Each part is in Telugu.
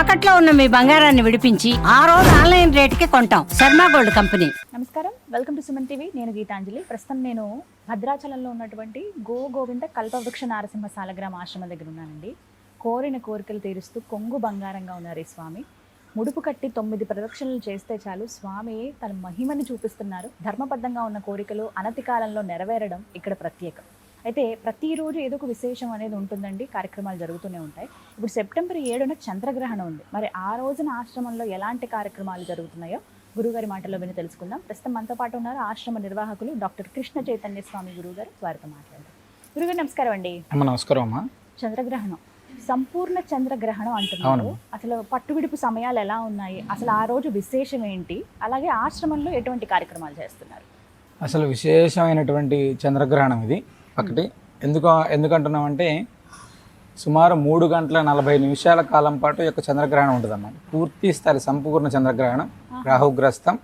తాకట్లో ఉన్న మీ బంగారాన్ని విడిపించి ఆ రోజు ఆన్లైన్ రేటుకి కొంటాం. Sharma gold company. నమస్కారం. Welcome to Suman TV. నేను గీతాంజలి. ప్రస్తుతం నేను భద్రాచలంలో ఉన్నటువంటి గో గోవింద కల్పవృక్ష నారసింహ సాలగ్రామ ఆశ్రమం దగ్గర ఉన్నానండి. కోరిన కోరికలు తీరుస్తూ కొంగు బంగారంగా ఉన్నారు ఈ స్వామి. ముడుపు కట్టి తొమ్మిది ప్రదక్షిణలు చేస్తే చాలు స్వామి తన మహిమని చూపిస్తున్నారు. ధర్మబద్ధంగా ఉన్న కోరికలు అనతి కాలంలో నెరవేరడం ఇక్కడ ప్రత్యేకం. అయితే ప్రతిరోజు ఏదో ఒక విశేషం అనేది ఉంటుందండి. కార్యక్రమాలు జరుగుతూనే ఉంటాయి. ఇప్పుడు సెప్టెంబర్ ఏడున చంద్రగ్రహణం ఉంది. మరి ఆ రోజున ఆశ్రమంలో ఎలాంటి కార్యక్రమాలు జరుగుతున్నాయో గురుగారి మాటల్లో విని తెలుసుకుందాం. ప్రస్తుతం మనతో పాటు ఉన్నారు ఆశ్రమ నిర్వాహకులు డాక్టర్ కృష్ణ చైతన్య స్వామి గురుగారు. వారితో మాట్లాడదాం. గురుగారు నమస్కారం అండి. నమస్కారం అమ్మా. చంద్రగ్రహణం. సంపూర్ణ చంద్రగ్రహణం అంటున్నారు. అసలు పట్టువిడుపు సమయాలు ఎలా ఉన్నాయి? అసలు ఆ రోజు విశేషం ఏంటి? అలాగే ఆశ్రమంలో ఎటువంటి కార్యక్రమాలు చేస్తున్నారు? అసలు విశేషమైనటువంటి చంద్రగ్రహణం ఇది. ఒకటి ఎందుకు ఎందుకంటున్నామంటే సుమారు మూడు గంటల నలభై నిమిషాల కాలం పాటు యొక్క చంద్రగ్రహణం ఉంటుందన్నమాట. పూర్తి స్థాయి సంపూర్ణ చంద్రగ్రహణం రాహుగ్రస్తం.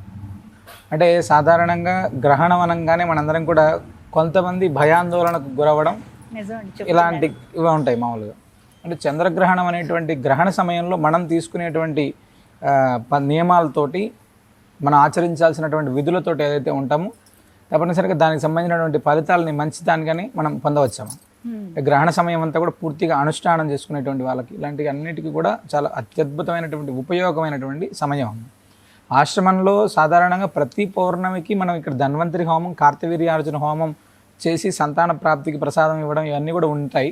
అంటే సాధారణంగా గ్రహణం అనగానే మనందరం కూడా కొంతమంది భయాందోళనకు గురవడం. ఇలాంటి ఇవి ఉంటాయి మామూలుగా. అంటే చంద్రగ్రహణం అనేటువంటి గ్రహణ సమయంలో మనం తీసుకునేటువంటి నియమాలతోటి మనం ఆచరించాల్సినటువంటి విధులతోటి ఏదైతే ఉంటామో తప్పనిసరిగా దానికి సంబంధించినటువంటి ఫలితాలని మంచి దానిగానే మనం పొందవచ్చాము. గ్రహణ సమయం అంతా కూడా పూర్తిగా అనుష్ఠానం చేసుకునేటువంటి వాళ్ళకి ఇలాంటి అన్నిటికీ కూడా చాలా అత్యద్భుతమైనటువంటి ఉపయోగమైనటువంటి సమయం. ఆశ్రమంలో సాధారణంగా ప్రతి పౌర్ణమికి మనం ఇక్కడ ధన్వంతరి హోమం కార్తవీర్యార్జున హోమం చేసి సంతాన ప్రాప్తికి ప్రసాదం ఇవ్వడం ఇవన్నీ కూడా ఉంటాయి.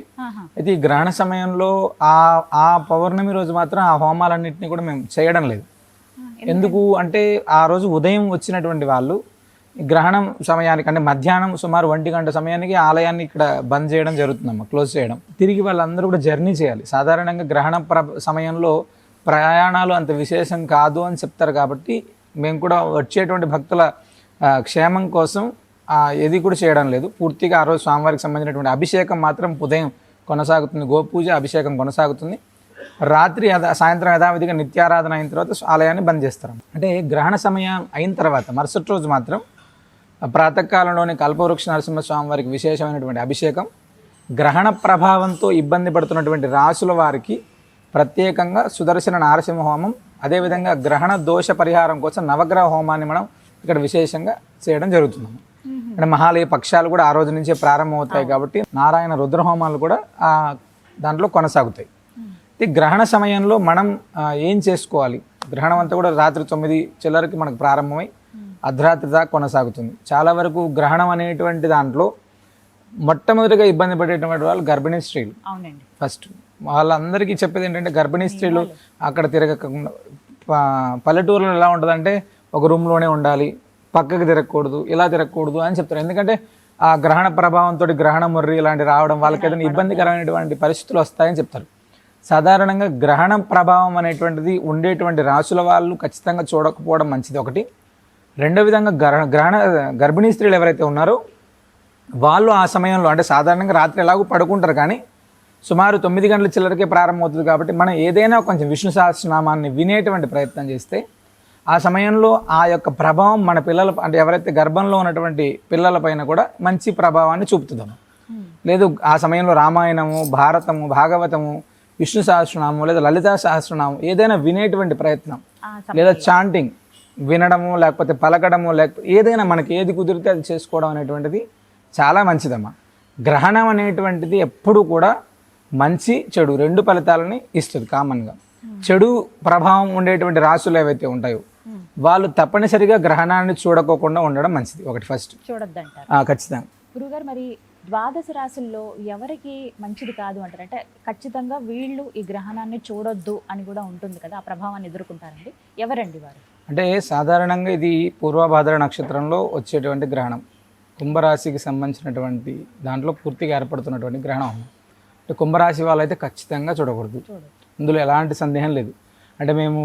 అయితే ఈ గ్రహణ సమయంలో ఆ ఆ పౌర్ణమి రోజు మాత్రం ఆ హోమాలన్నింటినీ కూడా మేము చేయడం లేదు. ఎందుకు అంటే ఆ రోజు ఉదయం వచ్చినటువంటి వాళ్ళు గ్రహణం సమయానికి అంటే మధ్యాహ్నం సుమారు ఒంటి గంట సమయానికి ఆలయాన్ని ఇక్కడ బంద్ చేయడం జరుగుతుందమ్మ క్లోజ్ చేయడం. తిరిగి వాళ్ళందరూ కూడా జర్నీ చేయాలి. సాధారణంగా గ్రహణ ప్ర సమయంలో ప్రయాణాలు అంత విశేషం కాదు అని చెప్తారు కాబట్టి మేము కూడా వచ్చేటువంటి భక్తుల క్షేమం కోసం ఏది కూడా చేయడం లేదు. పూర్తిగా ఆ రోజు స్వామివారికి సంబంధించినటువంటి అభిషేకం మాత్రం ఉదయం కొనసాగుతుంది. గోపూజ అభిషేకం కొనసాగుతుంది. రాత్రి యథా సాయంత్రం యథావిధిగా నిత్యారాధన అయిన తర్వాత ఆలయాన్ని బంద్ చేస్తారు అంటే గ్రహణ సమయం అయిన తర్వాత మరుసటి రోజు మాత్రం ప్రాతకాలంలోని కల్పవృక్ష నరసింహస్వామి వారికి విశేషమైనటువంటి అభిషేకం గ్రహణ ప్రభావంతో ఇబ్బంది పడుతున్నటువంటి రాసుల వారికి ప్రత్యేకంగా సుదర్శన నారసింహ హోమం అదేవిధంగా గ్రహణ దోష పరిహారం కోసం నవగ్రహ హోమాన్ని మనం ఇక్కడ విశేషంగా చేయడం జరుగుతుంది. అంటే మహాలయ పక్షాలు కూడా ఆ రోజు నుంచే ప్రారంభమవుతాయి కాబట్టి నారాయణ రుద్ర హోమాలు కూడా ఆ దాంట్లో కొనసాగుతాయి. ఇది గ్రహణ సమయంలో మనం ఏం చేసుకోవాలి? గ్రహణం అంతా కూడా రాత్రి తొమ్మిది చిల్లరకి మనకు ప్రారంభమై అర్ధరాత్రి దాకా కొనసాగుతుంది. చాలా వరకు గ్రహణం అనేటువంటి దాంట్లో మొట్టమొదటిగా ఇబ్బంది పడేటువంటి వాళ్ళు గర్భిణీ స్త్రీలు. అవునండి. ఫస్ట్ వాళ్ళందరికీ చెప్పేది ఏంటంటే గర్భిణీ స్త్రీలు అక్కడ తిరగకుండా పల్లెటూరులో ఎలా ఉంటుందంటే ఒక రూమ్లోనే ఉండాలి పక్కకి తిరగకూడదు ఇలా తిరగకూడదు అని చెప్తారు. ఎందుకంటే ఆ గ్రహణ ప్రభావంతో గ్రహణ ముర్రి ఇలాంటి రావడం వాళ్ళకి ఏదైనా ఇబ్బందికరమైనటువంటి పరిస్థితులు వస్తాయని చెప్తారు. సాధారణంగా గ్రహణ ప్రభావం అనేటువంటిది ఉండేటువంటి రాసుల వాళ్ళు ఖచ్చితంగా చూడకపోవడం మంచిది ఒకటి. రెండో విధంగా గ్రహణ గ్రహణ గర్భిణీ స్త్రీలు ఎవరైతే ఉన్నారో వాళ్ళు ఆ సమయంలో అంటే సాధారణంగా రాత్రి ఎలాగో పడుకుంటారు కానీ సుమారు తొమ్మిది గంటల చిల్లరకే ప్రారంభమవుతుంది కాబట్టి మనం ఏదైనా కొంచెం విష్ణు సహస్రనామాన్ని వినేటువంటి ప్రయత్నం చేస్తే ఆ సమయంలో ఆ యొక్క ప్రభావం మన పిల్లల అంటే ఎవరైతే గర్భంలో ఉన్నటువంటి పిల్లల పైన కూడా మంచి ప్రభావాన్ని చూపుతుందము లేదు ఆ సమయంలో రామాయణము భారతము భాగవతము విష్ణు సహస్రనామం లేదా లలితా సహస్రనామం ఏదైనా వినేటువంటి ప్రయత్నం లేదా చాంటింగ్ వినడము లేకపోతే పలకడము లేకపోతే ఏదైనా మనకి ఏది కుదిరితే అది చేసుకోవడం అనేటువంటిది చాలా మంచిదమ్మా. గ్రహణం అనేటువంటిది ఎప్పుడు కూడా మంచి చెడు రెండు ఫలితాలని ఇస్తుంది కామన్గా. చెడు ప్రభావం ఉండేటువంటి రాసులు ఏవైతే ఉంటాయో వాళ్ళు తప్పనిసరిగా గ్రహణాన్ని చూడకోకుండా ఉండడం మంచిది ఒకటి ఫస్ట్ చూడొద్దంటారు. ఖచ్చితంగా. గురుగారు మరి ద్వాదశ రాశుల్లో ఎవరికి మంచిది కాదు అంటారు? అంటే ఖచ్చితంగా వీళ్ళు ఈ గ్రహణాన్ని చూడొద్దు అని కూడా ఉంటుంది కదా ఆ ప్రభావాన్ని ఎదుర్కొంటారండి. ఎవరండి వారు? అంటే సాధారణంగా ఇది పూర్వభాద్ర నక్షత్రంలో వచ్చేటువంటి గ్రహణం. కుంభరాశికి సంబంధించినటువంటి దాంట్లో పూర్తిగా ఏర్పడుతున్నటువంటి గ్రహణం. అంటే కుంభరాశి వాళ్ళైతే ఖచ్చితంగా చూడకూడదు. ఇందులో ఎలాంటి సందేహం లేదు. అంటే మేము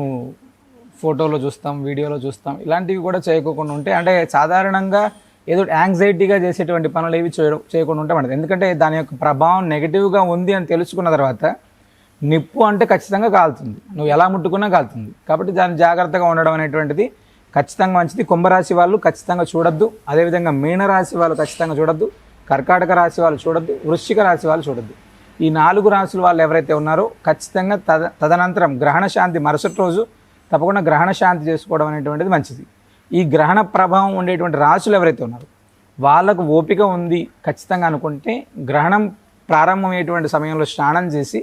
ఫోటోలో చూస్తాం వీడియోలో చూస్తాం ఇలాంటివి కూడా చేయకోకుండా ఉంటే అంటే సాధారణంగా ఏదో యాంగ్జైటీగా చేసేటువంటి పనులు ఏవి చేయకుండా ఉంటే ఎందుకంటే దాని యొక్క ప్రభావం నెగిటివ్గా ఉంది అని తెలుసుకున్న తర్వాత నిప్పు అంటే ఖచ్చితంగా కాలుతుంది. నువ్వు ఎలా ముట్టుకున్నా కాలుతుంది. కాబట్టి దాన్ని జాగ్రత్తగా ఉండడం అనేటువంటిది ఖచ్చితంగా మంచిది. కుంభరాశి వాళ్ళు ఖచ్చితంగా చూడొద్దు. అదేవిధంగా మీనరాశి వాళ్ళు ఖచ్చితంగా చూడొద్దు. కర్కాటక రాశి వాళ్ళు చూడొద్దు. వృశ్చిక రాశి వాళ్ళు చూడొద్దు. ఈ నాలుగు రాసుల వాళ్ళు ఎవరైతే ఉన్నారో ఖచ్చితంగా తద తదనంతరం గ్రహణ శాంతి మరుసటి రోజు తప్పకుండా గ్రహణ శాంతి చేసుకోవడం అనేటువంటిది మంచిది. ఈ గ్రహణ ప్రభావం ఉండేటువంటి రాసులు ఎవరైతే ఉన్నారో వాళ్ళకు ఓపిక ఉంది ఖచ్చితంగా అనుకుంటే గ్రహణం ప్రారంభమయ్యేటువంటి సమయంలో స్నానం చేసి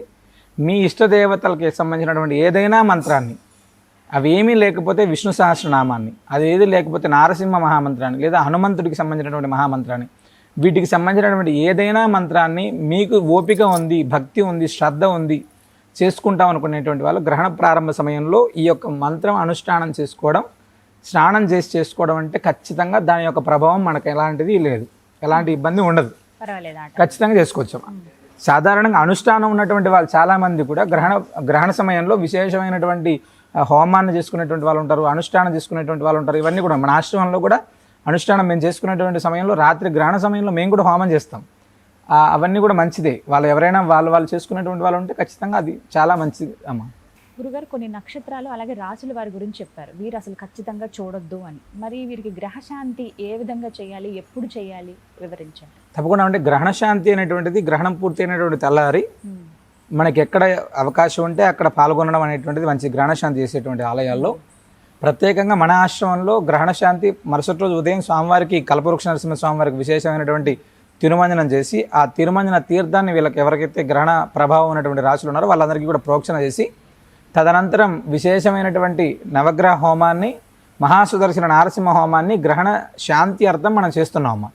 మీ ఇష్టదేవతలకి సంబంధించినటువంటి ఏదైనా మంత్రాన్ని అవేమీ లేకపోతే విష్ణు సహస్రనామాన్ని అది ఏది లేకపోతే నారసింహ మహామంత్రాన్ని లేదా హనుమంతుడికి సంబంధించినటువంటి మహామంత్రాన్ని వీటికి సంబంధించినటువంటి ఏదైనా మంత్రాన్ని మీకు ఓపిక ఉంది భక్తి ఉంది శ్రద్ధ ఉంది చేసుకుంటాం అనుకునేటువంటి వాళ్ళు గ్రహణ ప్రారంభ సమయంలో ఈ యొక్క మంత్రం అనుష్ఠానం చేసుకోవడం స్నానం చేసి చేసుకోవడం అంటే ఖచ్చితంగా దాని యొక్క ప్రభావం మనకు ఎలాంటిది లేదు. ఎలాంటి ఇబ్బంది ఉండదు. ఖచ్చితంగా చేసుకోవచ్చు సాధారణంగా అనుష్ఠానం ఉన్నటువంటి వాళ్ళు చాలామంది కూడా గ్రహణ గ్రహణ సమయంలో విశేషమైనటువంటి హోమాన్ని చేసుకునేటువంటి వాళ్ళు ఉంటారు అనుష్ఠానం చేసుకునేటువంటి వాళ్ళు ఉంటారు. ఇవన్నీ కూడా మన ఆశ్రమంలో కూడా అనుష్ఠానం మేము చేసుకునేటువంటి సమయంలో రాత్రి గ్రహణ సమయంలో మేము కూడా హోమం చేస్తాం. అవన్నీ కూడా మంచిదే. వాళ్ళు ఎవరైనా వాళ్ళు వాళ్ళు చేసుకునేటువంటి వాళ్ళు ఉంటే ఖచ్చితంగా అది చాలా మంచిది అమ్మ. గురుగారు కొన్ని నక్షత్రాలు అలాగే రాసుల వారి గురించి చెప్పారు. వీరు అసలు ఖచ్చితంగా చూడొద్దు అని. మరి వీరికి గ్రహశాంతి ఏ విధంగా చేయాలి? ఎప్పుడు చేయాలి? వివరించండి. తప్పకుండా అంటే గ్రహణ శాంతి అనేటువంటిది గ్రహణం పూర్తి అయినటువంటి తెల్లారి మనకి ఎక్కడ అవకాశం ఉంటే అక్కడ పాల్గొనడం అనేటువంటిది మంచి గ్రహణ శాంతి చేసేటువంటి ఆలయాల్లో. ప్రత్యేకంగా మన ఆశ్రమంలో గ్రహణ శాంతి మరుసటి రోజు ఉదయం స్వామివారికి కల్పవృక్ష నరసింహ స్వామివారికి విశేషమైనటువంటి తిరుమంజనం చేసి ఆ తిరుమంజన తీర్థాన్ని వీళ్ళకి ఎవరికైతే గ్రహణ ప్రభావం ఉన్నటువంటి రాశులు ఉన్నారో వాళ్ళందరికీ కూడా ప్రోక్షణ చేసి తదనంతరం విశేషమైనటువంటి నవగ్రహ హోమాన్ని మహాసుదర్శన నారసింహ హోమాన్ని గ్రహణ శాంతి అర్థం మనం చేస్తున్నాం. అమ్మ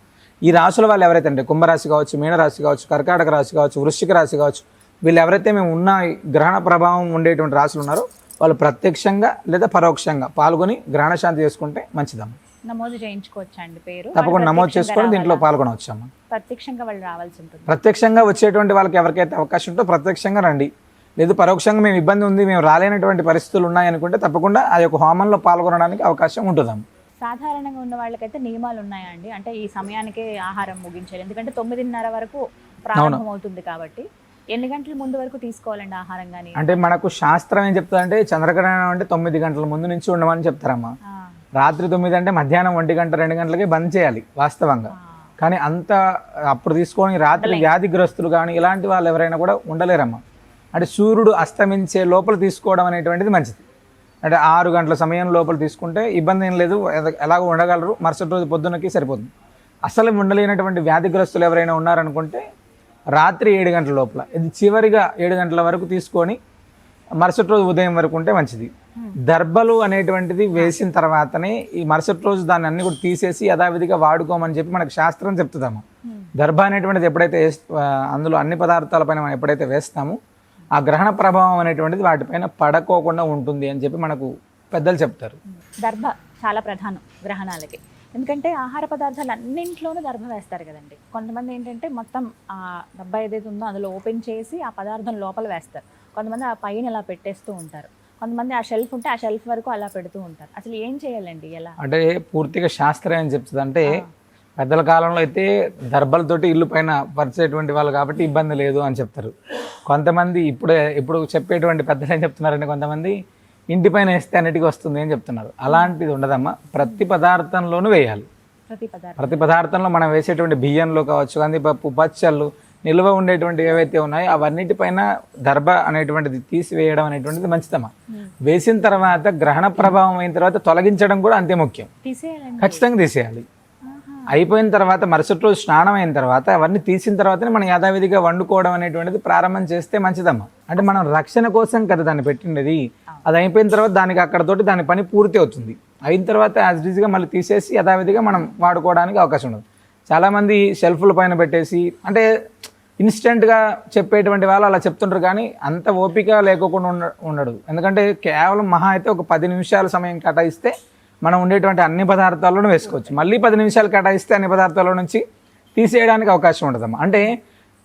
ఈ రాశుల వాళ్ళు ఎవరైతే అంటే కుంభరాశి కావచ్చు మీనరాశి కావచ్చు కర్కాటక రాశి కావచ్చు వృశ్చిక రాశి కావచ్చు వీళ్ళు ఎవరైతే మేము ఉన్న గ్రహణ ప్రభావం ఉండేటువంటి రాశులు ఉన్నారో వాళ్ళు ప్రత్యక్షంగా లేదా పరోక్షంగా పాల్గొని గ్రహణ శాంతి చేసుకుంటే మంచిదమ్మ. నమోదు చేయించుకోవచ్చా అండి పేరు తప్పకుండా నమోదు చేసుకొని దీంట్లో రావాలా? పాల్గొనవచ్చు అమ్మ ప్రత్యక్షంగా వాళ్ళు రావాల్సి ఉంటుంది. ప్రత్యక్షంగా వచ్చేటువంటి వాళ్ళకి ఎవరికైతే అవకాశం ఉందో ప్రత్యక్షంగా రండి. లేదు పరోక్షంగా మేము ఇబ్బంది ఉంది మేము రాలేనటువంటి పరిస్థితులు ఉన్నాయనుకుంటే తప్పకుండా ఆ యొక్క హోమంలో పాల్గొనడానికి అవకాశం ఉంటుందమ్మ. సాధారణంగా ఉన్న వాళ్ళకైతే నియమాలు ఉన్నాయా అండి అంటే ఈ సమయానికే ఆహారం ముగించాలి ఎందుకంటే తొమ్మిదిన్నర వరకు ప్రారంభం అవుతుంది కాబట్టి ఎన్ని గంటల ముందు వరకు తీసుకోవాలండి ఆహారం కానీ అంటే మనకు శాస్త్రం ఏం చెప్తుందంటే చంద్రగ్రహణం అంటే తొమ్మిది గంటల ముందు నుంచి ఉండమని చెప్తారమ్మా. రాత్రి తొమ్మిది అంటే మధ్యాహ్నం ఒంటి గంట రెండు గంటలకే బంద్ చేయాలి వాస్తవంగా. కానీ అంత అప్పుడు తీసుకొని రాత్రి వ్యాధిగ్రస్తులు కానీ ఇలాంటి వాళ్ళు ఎవరైనా కూడా ఉండలేరమ్మా. అంటే సూర్యుడు అస్తమించే లోపల తీసుకోవడం అనేటువంటిది మంచిది. అంటే ఆరు గంటల సమయం లోపల తీసుకుంటే ఇబ్బంది ఏం లేదు ఎలాగో ఉండగలరు మరుసటి రోజు పొద్దున్నకి సరిపోతుంది. అసలు ఉండలేనటువంటి వ్యాధిగ్రస్తులు ఎవరైనా ఉన్నారనుకుంటే రాత్రి ఏడు గంటల లోపల ఇది చివరిగా ఏడు గంటల వరకు తీసుకొని మరుసటి రోజు ఉదయం వరకు ఉంటే మంచిది. దర్భలు అనేటువంటిది వేసిన తర్వాతనే ఈ మరుసటి రోజు దాన్ని అన్ని కూడా తీసేసి యథావిధిగా వాడుకోమని చెప్పి మనకు శాస్త్రం చెప్తుందమ్మా. దర్భ అనేటువంటిది ఎప్పుడైతే అందులో అన్ని పదార్థాలపైన మనం ఎప్పుడైతే వేస్తామో ఆ గ్రహణ ప్రభావం అనేటువంటిది వాటిపైన పడకోకుండా ఉంటుంది అని చెప్పి మనకు పెద్దలు చెప్తారు. దర్భ చాలా ప్రధానం గ్రహణాలకి. ఎందుకంటే ఆహార పదార్థాలు అన్నింట్లోనూ దర్భ వేస్తారు కదండి. కొంతమంది ఏంటంటే మొత్తం ఆ డబ్బా ఏదైతే ఉందో అందులో ఓపెన్ చేసి ఆ పదార్థం లోపల వేస్తారు. కొంతమంది ఆ పైన ఇలా పెట్టేస్తూ ఉంటారు. కొంతమంది ఆ షెల్ఫ్ ఉంటే ఆ షెల్ఫ్ వరకు అలా పెడుతూ ఉంటారు. అసలు ఏం చేయాలండి? ఎలా? అంటే పూర్తిగా శాస్త్రం ఏం చెప్తుంది అంటే పెద్దల కాలంలో అయితే దర్భలతోటి ఇల్లు పైన పరిచేటువంటి వాళ్ళు కాబట్టి ఇబ్బంది లేదు అని చెప్తారు. కొంతమంది ఇప్పుడే ఇప్పుడు చెప్పేటువంటి పెద్దలు ఏం చెప్తున్నారంటే కొంతమంది ఇంటి పైన వేస్తే అన్నిటికీ వస్తుంది అని చెప్తున్నారు. అలాంటిది ఉండదమ్మా. ప్రతి పదార్థంలోనూ వేయాలి. ప్రతి పదార్థం. ప్రతి పదార్థంలో మనం వేసేటువంటి బియ్యంలో కావచ్చు కందిపప్పు పచ్చళ్ళు నిల్వ ఉండేటువంటి ఏవైతే ఉన్నాయో అవన్నిటిపైన దర్భ అనేటువంటిది తీసివేయడం అనేటువంటిది మంచిదమ్మా. వేసిన తర్వాత గ్రహణ ప్రభావం అయిన తర్వాత తొలగించడం కూడా అంతే ముఖ్యం. ఖచ్చితంగా తీసేయాలి. అయిపోయిన తర్వాత మరుసటి రోజు స్నానం అయిన తర్వాత అవన్నీ తీసిన తర్వాతనే మనం యథావిధిగా వండుకోవడం అనేటువంటిది ప్రారంభం చేస్తే మంచిదమ్మా. అంటే మనం రక్షణ కోసం కదా దాన్ని పెట్టిండేది. అది అయిపోయిన తర్వాత దానికి అక్కడతోటి దాని పని పూర్తి అవుతుంది. అయిన తర్వాత యాజ్ ఈజీగా మళ్ళీ తీసేసి యథావిధిగా మనం వాడుకోవడానికి అవకాశం ఉండదు. చాలామంది షెల్ఫ్ల పైన పెట్టేసి అంటే ఇన్స్టెంట్గా చెప్పేటువంటి వాళ్ళు అలా చెప్తుంటారు కానీ అంత ఓపిక లేకోకుండా ఉండ ఉండడు. ఎందుకంటే కేవలం మహా అయితే ఒక పది నిమిషాల సమయం కేటాయిస్తే మనం ఉండేటువంటి అన్ని పదార్థాలను వేసుకోవచ్చు. మళ్ళీ పది నిమిషాలు కేటాయిస్తే అన్ని పదార్థాల నుంచి తీసేయడానికి అవకాశం ఉంటుందమ్మా అంటే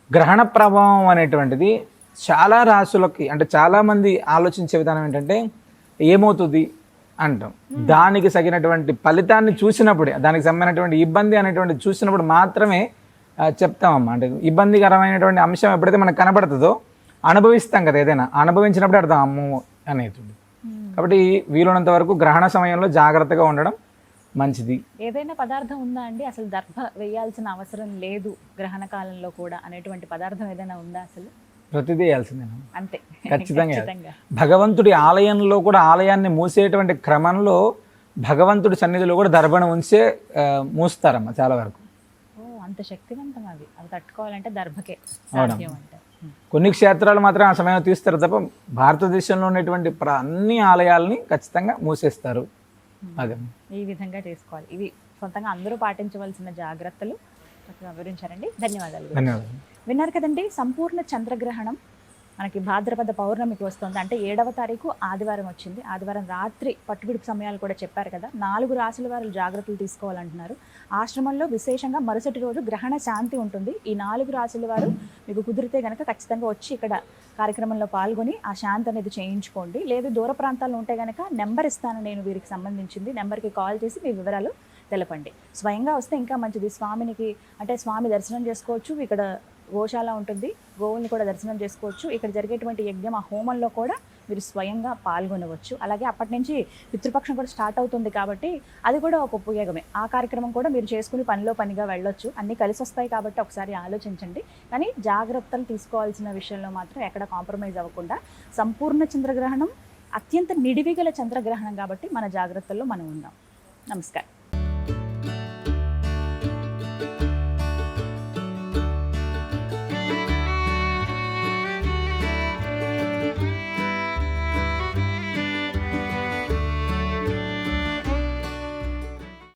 గ్రహణ ప్రభావం అనేటువంటిది చాలా రాసులకి అంటే చాలామంది ఆలోచించే విధానం ఏంటంటే ఏమవుతుంది అంటాం. దానికి తగినటువంటి ఫలితాన్ని చూసినప్పుడే దానికి సంబంధించినటువంటి ఇబ్బంది అనేటువంటి చూసినప్పుడు మాత్రమే చెప్తామమ్మా. అంటే ఇబ్బందికరమైనటువంటి అంశం ఎప్పుడైతే మనకు కనబడుతుందో అనుభవిస్తాం కదా ఏదైనా అనుభవించినప్పుడు అర్థం అమ్మో అనేది కాబట్టి వీలున్నంత వరకు గ్రహణ సమయంలో జాగ్రత్తగా ఉండడం మంచిది. ఏదైనా పదార్థం ఉందా అండి? అసలు దర్భ వేయాల్సిన అవసరం లేదు గ్రహణ కాలంలో కూడా అనేటువంటి పదార్థం ఏదైనా ఉందా అసలు? ప్రతిదీ వేయాల్సిందే అంతే. ఖచ్చితంగా భగవంతుడి ఆలయంలో కూడా ఆలయాన్ని మూసేటువంటి క్రమంలో భగవంతుడి సన్నిధిలో కూడా దర్భణం ఉంచే మూస్తారమ్మ చాలా వరకు. అంత శక్తివంతం అవి. అవి తట్టుకోవాలంటే దర్భకే సాధ్యం. కొన్ని క్షేత్రాలు మాత్రం ఆ సమయంలో తీస్తారు తప్ప భారతదేశంలో ఉన్నటువంటి అన్ని ఆలయాల్ని ఖచ్చితంగా మూసేస్తారు. అదే. ఈ విధంగా చేసుకోవాలి. ఇవి సొంతంగా అందరూ పాటించవలసిన జాగ్రత్తలు వివరించారండి. ధన్యవాదాలు. ధన్యవాదాలు. విన్నారు కదండి సంపూర్ణ చంద్రగ్రహణం మనకి భాద్రపద పౌర్ణమికి వస్తుంది. అంటే ఏడవ తారీఖు ఆదివారం వచ్చింది. ఆదివారం రాత్రి పట్టుబిడుపు సమయాలు కూడా చెప్పారు కదా. నాలుగు రాసుల వారు జాగ్రత్తలు తీసుకోవాలంటున్నారు. ఆశ్రమంలో విశేషంగా మరుసటి రోజు గ్రహణ శాంతి ఉంటుంది. ఈ నాలుగు రాసుల వారు మీకు కుదిరితే కనుక ఖచ్చితంగా వచ్చి ఇక్కడ కార్యక్రమంలో పాల్గొని ఆ శాంతి అనేది చేయించుకోండి. లేదు దూర ప్రాంతాల్లో ఉంటే కనుక నెంబర్ ఇస్తాను నేను వీరికి సంబంధించింది. నెంబర్కి కాల్ చేసి మీ వివరాలు తెలపండి. స్వయంగా వస్తే ఇంకా మంచిది. స్వామినికి అంటే స్వామి దర్శనం చేసుకోవచ్చు. ఇక్కడ గోశాల ఉంటుంది. గోవుల్ని కూడా దర్శనం చేసుకోవచ్చు. ఇక్కడ జరిగేటువంటి యజ్ఞం ఆ హోమంలో కూడా మీరు స్వయంగా పాల్గొనవచ్చు. అలాగే అప్పటి నుంచి పితృపక్షం కూడా స్టార్ట్ అవుతుంది కాబట్టి అది కూడా ఒక ఉపయోగమే. ఆ కార్యక్రమం కూడా మీరు చేసుకుని పనిలో పనిగా వెళ్ళొచ్చు. అన్నీ కలిసి వస్తాయి కాబట్టి ఒకసారి ఆలోచించండి. కానీ జాగ్రత్తలు తీసుకోవాల్సిన విషయంలో మాత్రం ఎక్కడ కాంప్రమైజ్ అవ్వకుండా సంపూర్ణ చంద్రగ్రహణం అత్యంత నిడివిగల చంద్రగ్రహణం కాబట్టి మన జాగ్రత్తల్లో మనం ఉందాం. నమస్కారం.